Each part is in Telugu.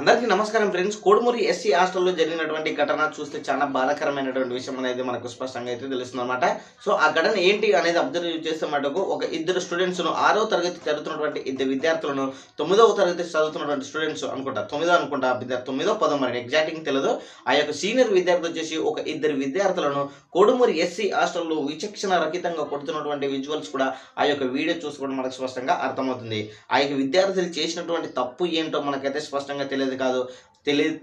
అందరికీ నమస్కారం ఫ్రెండ్స్. కోడుమూరి ఎస్సీ హాస్టల్లో జరిగినటువంటి ఘటన చూస్తే చాలా బాధాకరమైనటువంటి విషయం అనేది మనకు స్పష్టంగా అయితే తెలుస్తుంది అనమాట సో ఆ ఘటన ఏంటి అనేది అబ్జర్వ్ చేస్తే మటుకు ఒక ఇద్దరు స్టూడెంట్స్ను ఆరో తరగతి చదువుతున్నటువంటి ఇద్దరు విద్యార్థులను తొమ్మిదవ తరగతి చదువుతున్నటువంటి స్టూడెంట్స్ అనుకుంటా తొమ్మిదో అనుకుంటా విద్యార్థి తొమ్మిదో పదో మరి ఎగ్జాక్టింగ్ తెలియదు ఆ యొక్క సీనియర్ విద్యార్థి వచ్చేసి ఒక ఇద్దరు విద్యార్థులను కోడుమూరి ఎస్సీ హాస్టల్లో విచక్షణ రహితంగా కొడుతున్నటువంటి విజువల్స్ కూడా ఆ యొక్క వీడియో చూసుకోవడం మనకు స్పష్టంగా అర్థమవుతుంది. ఆ యొక్క విద్యార్థులు చేసినటువంటి తప్పు ఏంటో మనకైతే స్పష్టంగా తెలియదు. కాదు. తెలియదు.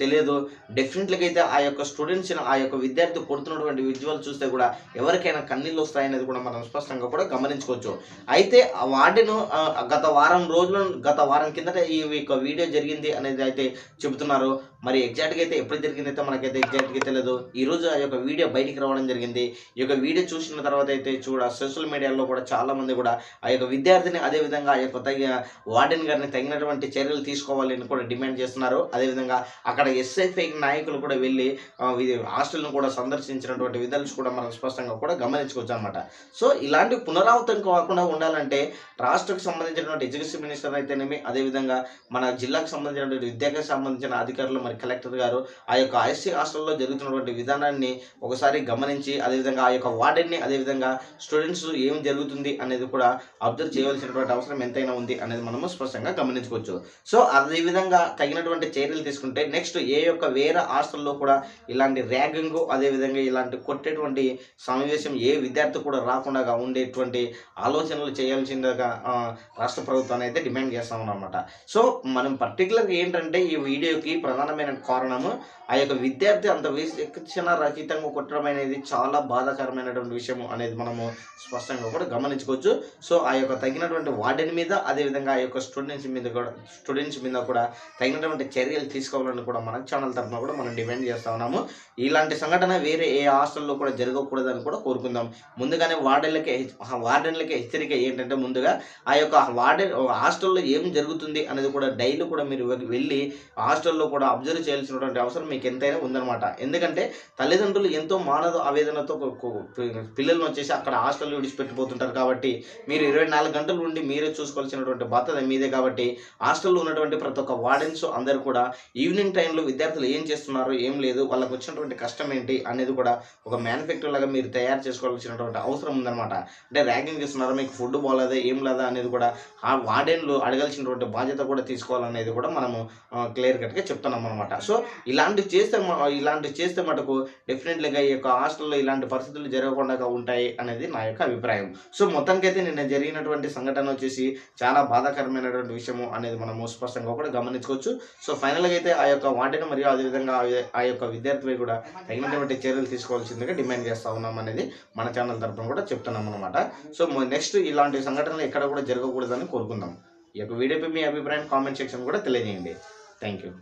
తెలియదు డెఫినెట్లీగా అయితే ఆ యొక్క స్టూడెంట్స్ ఆ యొక్క విద్యార్థి కొడుతున్నటువంటి విజువల్ చూస్తే కూడా ఎవరికైనా కన్నీళ్ళు వస్తాయనేది కూడా మనం స్పష్టంగా కూడా గమనించుకోవచ్చు. అయితే ఆ గత వారం రోజుల గత వారం కిందట ఈ యొక్క వీడియో జరిగింది అనేది అయితే చెబుతున్నారు. మరి ఎగ్జాక్ట్గా అయితే ఎప్పుడు జరిగింది అయితే మనకైతే ఎగ్జాక్ట్గా తెలియదు ఈ రోజు ఆ యొక్క వీడియో బయటికి రావడం జరిగింది. ఈ యొక్క వీడియో చూసిన తర్వాత అయితే చూడ సోషల్ మీడియాలో కూడా చాలా మంది కూడా ఆ యొక్క విద్యార్థిని అదే విధంగా ఆ యొక్క తగిన వార్డెన్ గారిని తగినటువంటి చర్యలు తీసుకోవాలని కూడా డిమాండ్ చేస్తున్నారు. అదేవిధంగా అక్కడ ఎస్ఎఫ్ఐ నాయకులు కూడా వెళ్ళి ఇది హాస్టల్ను కూడా సందర్శించినటువంటి విధాలు కూడా మనం స్పష్టంగా కూడా గమనించుకోవచ్చు అనమాట సో ఇలాంటి పునరావృతం కాకుండా ఉండాలంటే రాష్ట్రకు సంబంధించినటువంటి ఎడ్యుకేషన్ మినిస్టర్ అయితేనేమి అదేవిధంగా మన జిల్లాకు సంబంధించినటువంటి విద్యాకి సంబంధించిన అధికారులు మరి కలెక్టర్ గారు ఆ యొక్క ఐఎస్సీ హాస్టల్లో జరుగుతున్నటువంటి విధానాన్ని ఒకసారి గమనించి అదేవిధంగా ఆ యొక్క వార్డెన్ని అదేవిధంగా స్టూడెంట్స్ ఏం జరుగుతుంది అనేది కూడా అబ్జర్వ్ చేయవలసినటువంటి అవసరం ఎంతైనా ఉంది అనేది మనము స్పష్టంగా గమనించుకోవచ్చు. సో అదేవిధంగా విధంగా తగినటువంటి చర్యలు తీసుకుంటే నెక్స్ట్ ఏ యొక్క వేరే హాస్టల్లో కూడా ఇలాంటి ర్యాగింగ్ అదేవిధంగా ఇలాంటి కొట్టేటువంటి సమావేశం ఏ విద్యార్థి కూడా రాకుండా ఉండేటువంటి ఆలోచనలు చేయాల్సిందిగా రాష్ట్ర ప్రభుత్వాన్ని అయితే డిమాండ్ చేస్తాం అనమాట సో మనం పర్టికులర్గా ఏంటంటే ఈ వీడియోకి ప్రధానమైన కారణము ఆ యొక్క విద్యార్థి అంత విశిక్షణ రహితంగా కొట్టడం అనేది చాలా బాధాకరమైనటువంటి విషయం అనేది మనము స్పష్టంగా కూడా గమనించుకోవచ్చు. సో ఆ యొక్క తగినటువంటి వార్డెన్ మీద అదేవిధంగా ఆ యొక్క స్టూడెంట్స్ మీద కూడా స్టూడెంట్స్ మీద కూడా తగినటువంటి చర్యలు తీసుకోవాలని కూడా మన ఛానల్ తరఫున కూడా మనం డిమాండ్ చేస్తా ఉన్నాము. ఇలాంటి సంఘటన వేరే ఏ హాస్టల్లో కూడా జరగకూడదని కూడా కోరుకుందాం. ముందుగానే వార్డెన్లకే వార్డెన్లకే హెచ్చరిక ఏంటంటే ముందుగా ఆ యొక్క వార్డెన్ హాస్టల్లో ఏం జరుగుతుంది అనేది కూడా డైలీ కూడా మీరు వెళ్ళి హాస్టల్లో కూడా అబ్జర్వ్ చేయాల్సినటువంటి అవసరం మీకు ఎంతైనా ఉందన్నమాట. ఎందుకంటే తల్లిదండ్రులు ఎంతో మానవ ఆవేదనతో కొ- పిల్లలను వచ్చేసి అక్కడ హాస్టల్లో విడిచిపెట్టిపోతుంటారు కాబట్టి మీరు ఇరవై నాలుగు గంటలు ఉండి మీరే చూసుకోవాల్సినటువంటి బాధ్యత మీదే కాబట్టి హాస్టల్లో ఉన్నటువంటి ప్రతి ఒక్క వార్డెన్స్ అందరూ కూడా ఈవినింగ్ టైంలో విద్యార్థులు ఏం చేస్తున్నారు ఏం లేదు వాళ్ళకు వచ్చినటువంటి కష్టం ఏంటి అనేది కూడా ఒక మ్యానుఫ్యాక్చర్ లాగా మీరు తయారు చేసుకోవాల్సినటువంటి అవసరం ఉందన్నమాట. అంటే ర్యాగింగ్ చేస్తున్నారు మీకు ఫుడ్ బాగాలేదా ఏం లేదా అనేది కూడా ఆ వార్డెన్లు అడగాల్సినటువంటి బాధ్యత కూడా తీసుకోవాలనేది కూడా మనము క్లియర్ కట్గా చెప్తున్నాం అనమాట సో ఇలాంటివి చేస్తే ఇలాంటివి చేస్తే మటుకు డెఫినెట్లీగా ఈ యొక్క హాస్టల్లో ఇలాంటి పరిస్థితులు జరగకుండా ఉంటాయి అనేది నా యొక్క అభిప్రాయం. సో మొత్తానికైతే నిన్న జరిగినటువంటి సంఘటన వచ్చేసి చాలా బాధాకరమైనటువంటి విషయము అనేది మనము స్పష్టంగా కూడా గమనించుకోవచ్చు సో ఫైనల్గా అయితే ఆ యొక్క వాటిని మరియు అదేవిధంగా ఆ- ఆ యొక్క విద్యార్థులపై కూడా తగినటువంటి చర్యలు తీసుకోవాల్సిందిగా డిమాండ్ చేస్తా ఉన్నాం అనేది మన ఛానల్ తరఫున కూడా చెప్తున్నాం అనమాట సో నెక్స్ట్ ఇలాంటి సంఘటనలు ఎక్కడ కూడా జరగకూడదని కోరుకుందాం. ఈ యొక్క వీడియోపై మీ అభిప్రాయం కామెంట్ సెక్షన్ కూడా తెలియజేయండి. Thank you